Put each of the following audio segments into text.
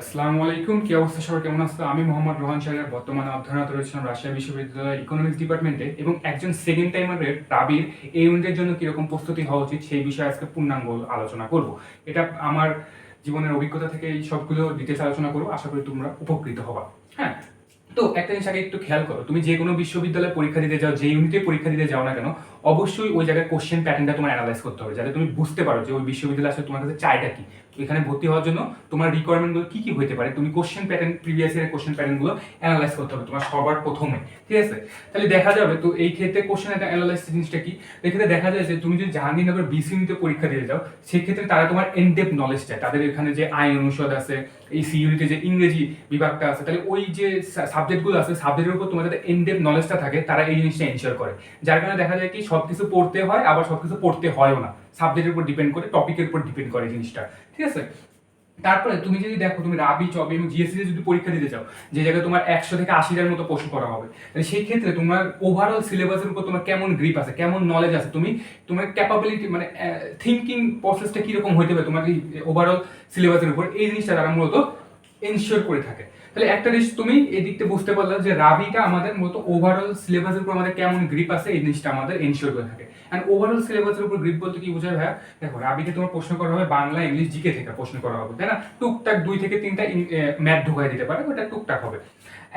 আসসালামু আলাইকুম, কি অবস্থা? সবার কেমন আছো? আমি মোহাম্মদ রোহান সাহের বর্তমানে অধ্যয়নরত রয়েছিলাম রাজশাহী বিশ্ববিদ্যালয়ের ইকোনমিক্স ডিপার্টমেন্টে এবং একজন সেকেন্ড টাইমারের রাবির এই ইউনিটের জন্য কীরকম প্রস্তুতি হওয়া উচিত সেই বিষয়ে আজকে পূর্ণাঙ্গ আলোচনা করব। এটা আমার জীবনের অভিজ্ঞতা থেকে এই সবগুলো ডিটেলস আলোচনা করব। আশা করি তোমরা উপকৃত হবা। হ্যাঁ তো একটা জিনিস আগে একটু খেয়াল করো। তুমি যে কোনো বিশ্ববিদ্যালয়ে পরীক্ষা দিতে যাও যে ইউনিটে পরীক্ষা দিতে যাও না কেন, অবশ্যই ওই জায়গায় কোশ্চেন প্যাটার্নটা তোমার অ্যানালাইজ করতে হবে, যাতে তুমি বুঝতে পারো যে ওই বিশ্ববিদ্যালয় আসলে তোমার কাছে চাইটা কি। এখানে ভর্তি হওয়ার জন্য তোমার রিকোয়ারমেন্টগুলো কি কি হতে পারে? তুমি কোশ্চেন প্যাটার্ন প্রিভিয়াস ইয়ারের কোশ্চেন প্যাটার্নগুলো অ্যানালাইজ করতে হবে তোমার সবার প্রথমে, ঠিক আছে? তাহলে দেখা যাবে, তো এই ক্ষেত্রে কোশ্চেন একটা অ্যানালাইজ জিনিসটা কি? এক্ষেত্রে দেখা যায় যে তুমি যদি জাহাঙ্গীরনগর বিসি ইউনিটে পরীক্ষা দিয়ে যাও, সেক্ষেত্রে তারা তোমার এনডেপ নলেজ চায় তাদের এখানে যে আইন অনুষদ আছে, এই সি ইউনিটে যে ইংরেজি বিভাগটা আছে, তাহলে ওই যে সাবজেক্টগুলো আছে সাবজেক্টের উপর তোমার যাতে এনডেপ নলেজটা থাকে, তারা এই জিনিসটা এনশিওর করে। যার কারণে দেখা যায় কি, সবকিছু পড়তে হয়, আবার সবকিছু পড়তে হয়ও না। সাবজেক্টের উপর ডিপেন্ড করে টপিকের উপর ডিপেন্ড করে জিনিসটা। ঠিক আছে? তারপরে তুমি যদি দেখো, তুমি রাবি, চবি এবং জিএসসি যদি পরীক্ষা দিতে চাও, যে জায়গায় তোমার একশো থেকে আশিটার মতো প্রশ্ন করা হবে, তাহলে সেই ক্ষেত্রে তোমার ওভারঅল সিলেবাসের উপর তোমার কেমন গ্রিপ আছে, কেমন নলেজ আছে? তুমি, তোমার ক্যাপাবিলিটি মানে থিঙ্কিং প্রসেসটা কীরকম হইতে হবে তোমার ওভারঅল সিলেবাসের উপর? এই জিনিসটা তারা মূলত এনশিওর করে থাকে। তাহলে একটা জিনিস তুমি এই দিকটা বুঝতে পারলে যে রাবিটা আমাদের মূলত ওভারঅল সিলেবাসের উপর আমাদের কেমন গ্রিপ আছে, এই জিনিসটা আমাদের এনশিওর করে থাকে। অ্যান্ড ওভারঅল সিলেবাসের উপর গ্রিপ বলতে কি বোঝায় ভাইয়া? দেখো রাবিতে তোমার প্রশ্ন করা হবে বাংলা, ইংলিশ, জিকে থেকে প্রশ্ন করা হবে, তাই না? টুকটাক দুই থেকে তিনটা ম্যাথ ঢুকাই দিতে পারে, ওটা টুকটাক হবে।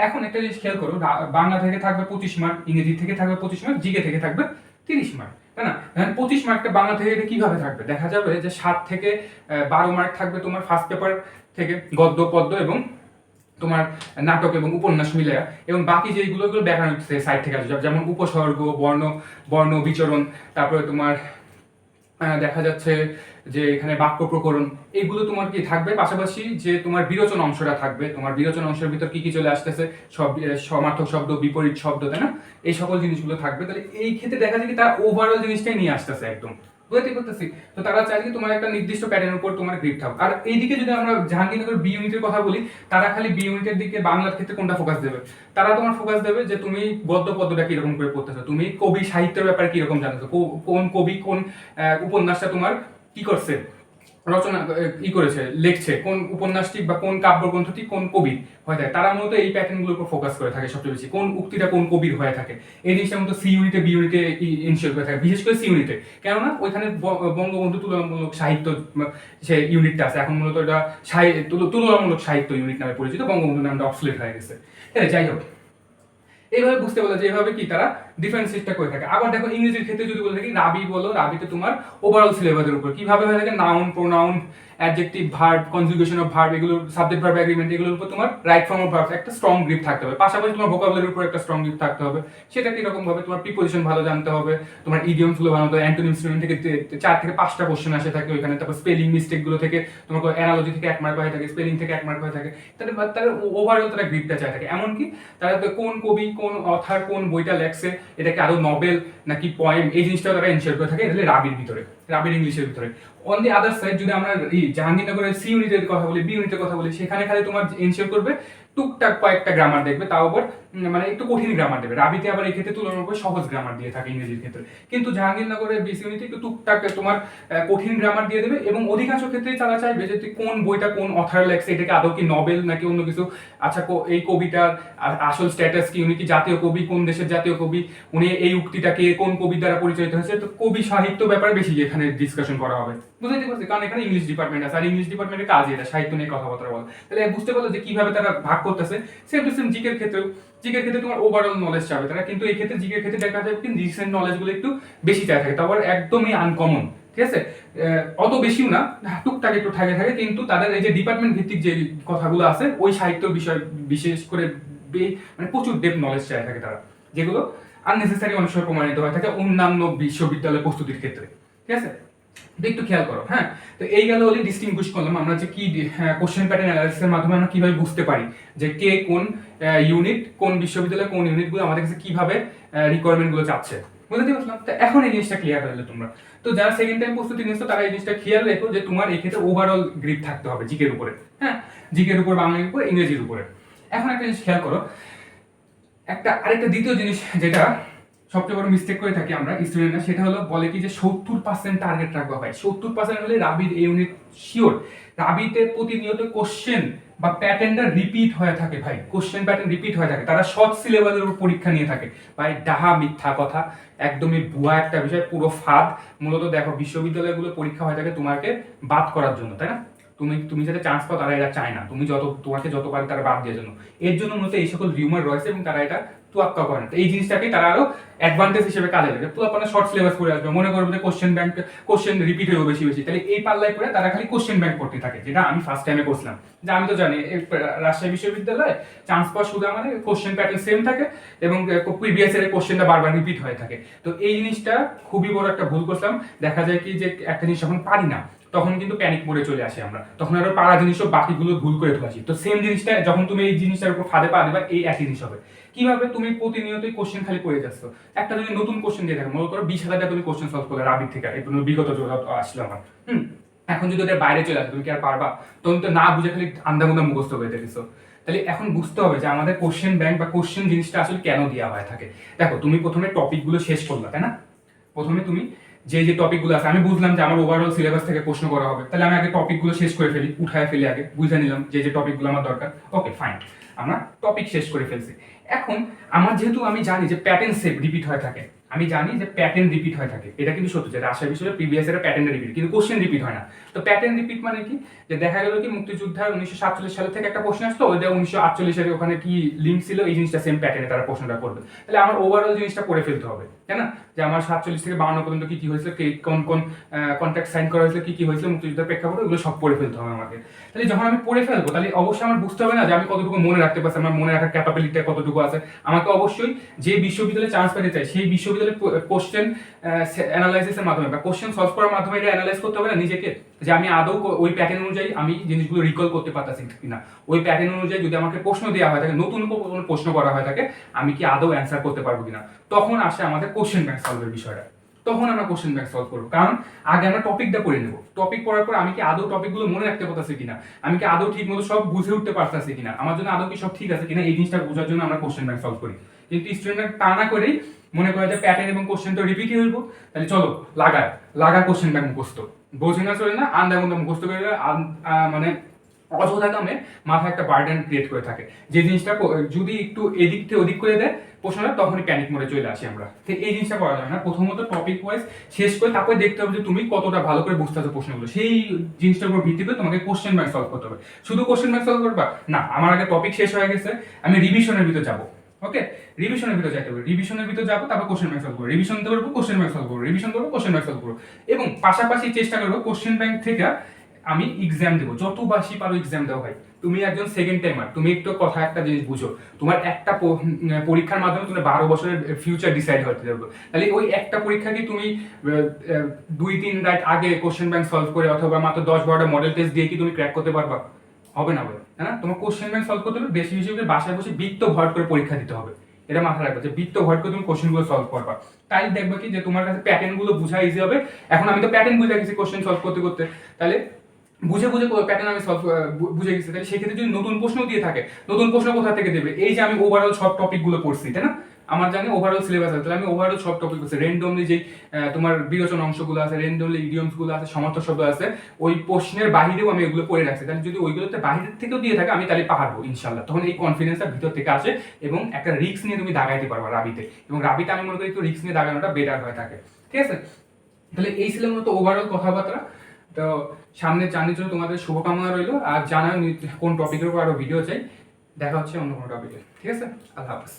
এখন একটা জিনিস খেয়াল করো বাংলা থেকে থাকবে পঁচিশ মার্ক ইংরেজি থেকে থাকবে পঁচিশ মার্ক জিকে থেকে থাকবে তিরিশ মার্ক না? পঁচিশ মার্কটা বাংলা থেকে এটা কীভাবে থাকবে? দেখা যাবে যে সাত থেকে বারো মার্ক থাকবে তোমার ফার্স্ট পেপার থেকে গদ্য, পদ্য এবং তোমার নাটক এবং উপন্যাস মিলে, এবং বাকি যেগুলো গুলো ব্যাকরণ সাইড থেকে আসবে যেমন উপসর্গ, বর্ণ বর্ণ বিচরণ, তারপরে তোমার দেখা যাচ্ছে যে এখানে বাক্য প্রকরণ এগুলো তোমার কি থাকবে? পাশাপাশি যে তোমার বিরোচন অংশটা থাকবে। তোমার বিরোচন অংশের ভিতর কি কি চলে আসতেছে? সব সমার্থক শব্দ, বিপরীত শব্দ, তাই না? এই সকল জিনিসগুলো থাকবে। তাহলে এই ক্ষেত্রে দেখা যায় কি তারা ওভারঅল জিনিসটাই নিয়ে আসতেছে একদম। বুঝতে করতেছি তো তারা চায় কি তোমার একটা নির্দিষ্ট প্যাটার্নের উপর তোমার গ্রিপ থাকুক। আর এইদিকে যদি আমরা জাহাঙ্গীরনগর বি ইউনিটের কথা বলি, তারা খালি বি ইউনিটের দিকে বাংলার ক্ষেত্রে কোনটা ফোকাস দেবে? তারা তোমার ফোকাস দেবে যে তুমি গদ্য পদ্যটা কীরকম করে পড়তেছো? তুমি কবি সাহিত্যের ব্যাপারে কীরকম জানতেছো? কোন কবি কোন উপন্যাসটা তোমার কি করছে? রচনা ই করেছে, লিখছে, কোন উপন্যাসটি বা কোন কাব্যগ্রন্থটি, কোন কবির হয়ে থাকে। তারা মূলত এই প্যাটার্নগুলোর উপর ফোকাস করে থাকে সবচেয়ে বেশি, কোন উক্তিটা কোন কবির হয়ে থাকে। এই জিনিসটা মূলত সি ইউনিটে বি ইউনিটে ইনশিওর করে থাকে, বিশেষ করে সি ইউনিটে কেননা ওইখানে বঙ্গবন্ধু তুলনামূলক সাহিত্য সে ইউনিটটা আছে। এখন মূলত এটা তুলনামূলক সাহিত্য ইউনিট নামে পরিচিত বঙ্গবন্ধু নামটা অবসলেট হয়ে গেছে। হ্যাঁ যাই হোক। এইভাবে বুঝতে পারল যে এভাবে কি তারা ডিফারেন্সিয়েটটা করে থাকে। আবার দেখো ইংরেজির ক্ষেত্রে যদি বলে থাকি, রাবি বলো, রাবিতে তোমার ওভারঅল সিলেবাসের উপর। কীভাবে হয়ে থাকে? Noun pronoun adjective verb conjugation of verb এগুলো সাবজেক্ট ভার্ব এগ্রিমেন্ট এগুলোর উপর তোমার রাইট ফর্ম অফ ভার্ব একটা স্ট্রং গ্রিপ থাকতে হবে। পাশাপাশি তোমার ভোকাবুলারির উপর একটা স্ট্রং গ্রিপ থাকতে হবে। সেটা কীরকম ভাবে তোমার প্রিপোজিশন ভালো জানতে হবে। তোমার ইডিয়মসগুলো ভালো অ্যান্টোনিম সিনোনিম থেকে চার থেকে পাঁচটা কোশ্চেন আসে থাকে ওইখানে। তারপর স্পেলিং মিস্টেকগুলো থেকে তোমার অ্যানালজি থেকে এক মার্ক হয়ে থাকে স্পেলিং থেকে এক মার্ক হয়ে থাকে। তাহলে তারা ওভারঅল তারা গ্রিপটা চায় থাকে। এমনকি তারা কোন কবি, কোন অথার কোন বইটা লেখছে, এটাকে আরও নভেল নাকি পয়েম এই জিনিসটাও তারা এনশিওর করে থাকে। রাবির ভিতরে রাবির ইংলিশের ভিতরে। অন দি আদার সাইড যদি আমরা জাহাঙ্গীরনগরের সি ইউনিটের কথা বলি বি ইউনিটের কথা বলি, সেখানে খালি তোমার এনশিওর করবে টুকটাক কয়েকটা গ্রামার দেখবে, তাও আবার মানে একটু কঠিন গ্রামার দেবে। রাবিতে আবার এই ক্ষেত্রে তুলনামূলক সহজ গ্রামার দিয়ে থাকে ইংরেজির ক্ষেত্রে। কিন্তু জাহাঙ্গীরনগরের বিসি ইউনিটে একটু টুকটাক তোমার কঠিন গ্রামার দিয়ে দেবে এবং অধিকাংশ ক্ষেত্রে তারা চাইবে যে তুই কোন বইটা কোন অথার লেখছে, এটাকে আদৌ কি নভেল নাকি অন্য কিছু? আচ্ছা এই কবিটার আসল স্ট্যাটাস কি? উনি কি জাতীয় কবি? কোন দেশের জাতীয় কবি? উনি এই উক্তিটাকে কোন কবির দ্বারা পরিচালিত হয়েছে? তো কবি সাহিত্য ব্যাপারে বেশি এখানে ডিসকাশন করা হবে। বুঝতে পারছি? কারণ এখানে ইংলিশ ডিপার্টমেন্ট আছে, আর ইংলিশ ডিপার্টমেন্টের কাজ এটা, সাহিত্য নিয়ে কথাবার্তা বলা। তাহলে বুঝতে পারল যে কীভাবে তারা ভাগ করতেছে। সেম টু সেম জিকের ক্ষেত্রেও জিকের ক্ষেত্রে তোমার ওভারঅল নলেজ চাবে তারা কিন্তু এই ক্ষেত্রে জিকের ক্ষেত্রে দেখা যাবে কিন্তু রিসেন্ট নলেজগুলো একটু বেশি চাই থাকে, তারপর একদমই আনকমন ঠিক আছে? অত বেশিও না, টুকটাক একটু থাকে থাকে, কিন্তু তাদের এই যে ডিপার্টমেন্ট ভিত্তিক যে কথাগুলো আছে, ওই সাহিত্য বিষয় বিশেষ করে মানে প্রচুর ডেপ নলেজ চাই থাকে তারা, যেগুলো আননেসেসারি অনেক সময় প্রমাণিত হয়ে থাকে অন্যান্য বিশ্ববিদ্যালয় প্রস্তুতির ক্ষেত্রে, ঠিক আছে? একটু খেয়াল করো হ্যাঁ? তো এই গেল হলে ডিস্টিংগুইশ করলাম আমরা যে কি কোশ্চেন প্যাটার্ন অ্যানালাইসিসের মাধ্যমে আমরা কীভাবে বুঝতে পারি যে কে কোন ইউনিট কোন বিশ্ববিদ্যালয়, কোন ইউনিটগুলো আমাদের কাছে কীভাবে রিকোয়ারমেন্টগুলো চাচ্ছে। বুঝতে পারলাম তো এখন এই জিনিসটা ক্লিয়ার হয়ে তোমরা। তো যারা সেকেন্ড টাইম প্রস্তুতি নিচ্ছ তারা এই জিনিসটা খেয়াল রেখো যে তোমার এই ক্ষেত্রে ওভারঅল গ্রিপ থাকতে হবে জিকের উপরে হ্যাঁ? জিকের উপর, বাংলার উপর, ইংরেজির উপরে। এখন একটা জিনিস খেয়াল করো। একটা, আরেকটা দ্বিতীয় জিনিস যেটা সবচেয়ে বড় মিস্টেক করে থাকি আমরা স্টুডেন্টরা সেটা হলো বলে কি যে সত্তর পার্সেন্ট টার্গেট রাখব ভাই। সত্তর পার্সেন্ট হলে রাবির এই ইউনিট শিওর রাবিতে প্রতিনিয়ত কোশ্চেন বা প্যাটার্নটা রিপিট হয়ে থাকে ভাই। কোশ্চেন প্যাটার্ন রিপিট হয়ে থাকে। তারা শর্ট সিলেবাসের উপর পরীক্ষা নিয়ে থাকে। ভাই, ডাহা মিথ্যা কথা। একদমই ভুয়া একটা বিষয়, পুরো ফাঁদ। মূলত দেখো, বিশ্ববিদ্যালয়গুলো পরীক্ষা হয়ে থাকে তোমাকে বাদ করার জন্য, তাই না? তুমি তুমি যাতে চান্স পাও, তারা এটা চায় না। তুমি যত, তোমাকে যত পারে তারা বাদ দেওয়ার জন্য। এর জন্য মূলত এই সকল রিউমার রয়েছে এবং তারা এটা তুয়াক্কা করে না। এই জিনিসটাকে তারা আরও অ্যাডভান্টেজ হিসেবে কাজে লাগে। পুরো আপনার শর্ট সিলেবাস করে আসবে মনে করবে যে কোশ্চেন ব্যাংক কোশ্চেন রিপিট হয়ে বেশি বেশি। তাহলে এই পাল্লায় করে তারা খালি কোশ্চেন ব্যাংক করতে থাকে, যেটা আমি ফার্স্ট টাইমে করছিলাম। যে আমি তো জানি রাজশাহী বিশ্ববিদ্যালয়ে চান্স পাওয়ার শুধু আমাদের কোশ্চেন প্যাটার্ন সেম থাকে এবং প্রিভিয়াস এর কোশ্চেনটা বারবার রিপিট হয়ে থাকে। তো এই জিনিসটা খুবই বড় একটা ভুল করলাম দেখা যায় কি যে একটা জিনিস যখন পারি না, তখন কিন্তু প্যানিক মোডে চলে আসি আমরা। তখন আরও পারা জিনিসও বাকিগুলো ভুল করে ফেলাছি। তো সেম জিনিসটা যখন তুমি এই জিনিসটার উপর ফাঁদে পা দেবা, এই একই জিনিস হবে। কীভাবে তুমি প্রতিনিয়তই কোশ্চেন খালি করে যাচ্ছ? একটা যদি নতুন কোশ্চেন দিয়ে থাকে, মনে করো বিশ হাজারটা তুমি কোশ্চেন সলভ করলে রাবির থেকে, এই বিগত আসলে আমার, হুম? এখন যদি ওদের বাইরে চলে আসে, তুমি কি আর পারবা? তুমি তো না বুঝে খালি আন্দাগুন্দা মুখস্থ হয়ে দেখেছ তাহলে এখন বুঝতে হবে যে আমাদের কোশ্চেন ব্যাংক বা কোশ্চেন জিনিসটা আসলে কেন দেওয়া হয়ে থাকে। দেখো, তুমি প্রথমে টপিকগুলো শেষ করলা, তাই না? প্রথমে তুমি যে যে টপিকগুলো আছে, আমি বুঝলাম যে আমার ওভারঅল সিলেবাস থেকে প্রশ্ন করা হবে। তাহলে আমি আগে টপিকগুলো শেষ করে ফেলি, উঠায় ফেলি আগে, বুঝে নিলাম যে যে টপিকগুলো আমার দরকার। ওকে ফাইন আমরা টপিক শেষ করে ফেলছি। এখন, আমার যেহেতু আমি জানি যে প্যাটার্ন সেভ রিপিট হয়ে থাকে আমি জানি যে প্যাটার্ন রিপিট হয়ে থাকে। এটা কিন্তু সত্য যে রাজশাহী বিষয়ে প্রিভিয়াস এর প্যাটার্ন রিপিট কিন্তু কোশ্চেন রিপিট হয় না। তো প্যাটার্ন রিপিট মানে কি? যে দেখা গেল কি মুক্তিযোদ্ধার উনিশশো সাতচল্লিশ সাল থেকে একটা প্রশ্ন আসতো ওইটা উনিশশো আটচল্লিশের ওখানে কি লিঙ্ক ছিল, এই জিনিসটা সেম প্যাটার্নে তারা প্রশ্নটা করবে। তাহলে আমার ওভারঅল জিনিসটা পড়ে ফেলতে হবে, তাই না? যে আমার সাতচল্লিশ থেকে বাউন্ন পর্যন্ত কি কি হয়েছিল, কে কোন কোন কন্ট্রাক্ট সাইন করা হয়েছিল, কি কি হয়েছিল, মুক্তিযুদ্ধের প্রেক্ষাপটে ওগুলো সব পড়ে ফেলতে হবে আমাকে। তাহলে যখন আমি পড়ে ফেলব, তাহলে অবশ্যই আমার বুঝতে হবে না যে আমি কতটুকু মনে রাখতে পারছি, আমার মনে রাখার ক্যাপাবিলিটি কতটুকু আছে। আমাকে অবশ্যই যে বিশ্ববিদ্যালয়ে চান্স পেতে চাই সেই বিশ্ববিদ্যালয়ে কোশ্চেন অ্যানালাইসিসের মাধ্যমে বা কোশ্চেন সলভ করার মাধ্যমে এটা অ্যানালাইজ করতে হবে না নিজেকে? যে আমি আদৌ ওই প্যাটার্ন অনুযায়ী আমি জিনিসগুলো রিকল করতে কিনা? ওই প্যাটার্ন অনুযায়ী যদি আমাকে প্রশ্ন দেওয়া হয় থাকে নতুন কোনো প্রশ্ন করা হয় থাকে আমি কি আদৌ অ্যান্সার করতে পারব কিনা? তখন আসে আমাদের কোশ্চেন ব্যাংক সলভের বিষয়টা। তখন আমরা কোশ্চেন ব্যাংক সলভ করব। কারণ আগে আমরা টপিকটা পড়ে নেব। টপিক পড়ার পর আমি কি আদৌ টপিকগুলো মনে রাখতে পারতেছি কিনা? আমি কি আদৌ ঠিক মতো সব বুঝে উঠতে পারতেছি কিনা? আমার জন্য আদৌ কি সব ঠিক আছে কিনা? এই জিনিসটা বোঝার জন্য আমরা কোশ্চেন ব্যাংক সলভ করি। কিন্তু স্টুডেন্টরা তা না করেই মনে করে যে প্যাটার্ন এবং কোশ্চেন তো রিপিটই হইব। তাহলে চলো, লাগায়। লাগা কোশ্চেন ব্যাংক বোঝে না, চলে না আন্দা গুন্দা মুখস্থ করে মানে অযথা দামে মাথায় একটা বার্ডেন ক্রিয়েট করে থাকে। যে জিনিসটা যদি একটু এদিক থেকে ওদিক করে দেয় প্রশ্নটা তখনই প্যানিক মোডে চলে আসি আমরা। তো এই জিনিসটা করা যায় না। প্রথমত টপিক ওয়াইজ শেষ করে তারপরে দেখতে হবে যে তুমি কতটা ভালো করে বুঝতে পারছ প্রশ্নগুলো। সেই জিনিসটার উপর ভিত্তি করে তোমাকে কোশ্চেন ব্যাংক সলভ করতে হবে। শুধু কোশ্চেন ব্যাংক সলভ করবা? না, আমার আগে টপিক শেষ হয়ে গেছে। আমি রিভিশনের ভিতর যাব। ওকে রিভিশনের ভিতর যাইতে হবে। রিভিশনের ভিতর যাব, তারপর কোশ্চেন ব্যাংক সলভ করব রিভিশন করব কোশ্চেন ব্যাংক সলভ করব রিভিশন করব কোশ্চেন ব্যাংক সলভ করব এবং পাশাপাশি চেষ্টা করব কোশ্চেন ব্যাংক থেকে আমি এক্সাম দেবো। যত বাসি পারো এক্সাম দেওয়া হয়, তুমি একজন সেকেন্ড টাইমার তুমি একটু কথা একটা জিনিস বুঝো। তোমার একটা পরীক্ষার মাধ্যমে তুমি বারো বছরের ফিউচার ডিসাইড হতে যাবে তাহলে ওই একটা পরীক্ষা কি তুমি দুই, তিন রাত আগে কোশ্চেন ব্যাংক সলভ করে অথবা মাত্র দশ, বারোটা মডেল টেস্ট দিয়ে কি তুমি ক্র্যাক করতে পারবা? হবে না বলে। তাই না? তোমার কোশ্চেন ব্যাংক সলভ করতে হবে বেশি বেশি করে বাসায় বসে বৃত্ত ভয় করে পরীক্ষা দিতে হবে। এটা মাথায় রাখবে যে বৃত্ত ভয় করে তুমি কোশ্চেনগুলো সলভ করবা। তাই দেখবে কি যে তোমার কাছে প্যাটার্নগুলো বোঝা ইজি হবে। এখন আমি তো প্যাটার্ন বুঝে গেছি কোশ্চেন সলভ করতে করতে। তাহলে বুঝে বুঝে প্যাটার্ন আমি সলভ বুঝে গেছি। তাহলে সেক্ষেত্রে যদি নতুন প্রশ্ন দিয়ে থাকে, নতুন প্রশ্ন কোথা থেকে দেবে? এই যে আমি ওভারঅল সব টপিকগুলো পড়ছি, তাই না? আমার জানি ওভারঅল সিলেবাস আছে, তাহলে আমি ওভারঅল সব টপিক আছে র্যান্ডমলি যে তোমার বিরোচন অংশগুলো আছে র্যান্ডমলি ইডিয়মসগুলো আছে, সমার্থক শব্দ আছে, ওই প্রশ্নের বাহিরেও আমি এগুলো পড়ে রাখছি। তাহলে যদি ওইগুলোতে বাহিরের থেকেও দিয়ে থাকে, আমি তাহলে পাহাড়বো ইনশাল্লাহ তখন এই কনফিডেন্সটা ভিতর থেকে আসে এবং একটা রিস্ক নিয়ে তুমি দাগাইতে পারবা রাবিতে। এবং রাবিতে আমি মনে করি একটু রিস্ক নিয়ে দাগানোটা বেটার হয়ে থাকে। ঠিক আছে? তাহলে এই ছিল মূলত ওভারঅল কথাবার্তা। তো সামনে জানার জন্য তোমাদের শুভকামনা রইল। আর জানা কোন টপিকের উপর আরও ভিডিও চাই। দেখা হচ্ছে অন্য কোনো টপিকে ঠিক আছে? আল্লাহ হাফেজ।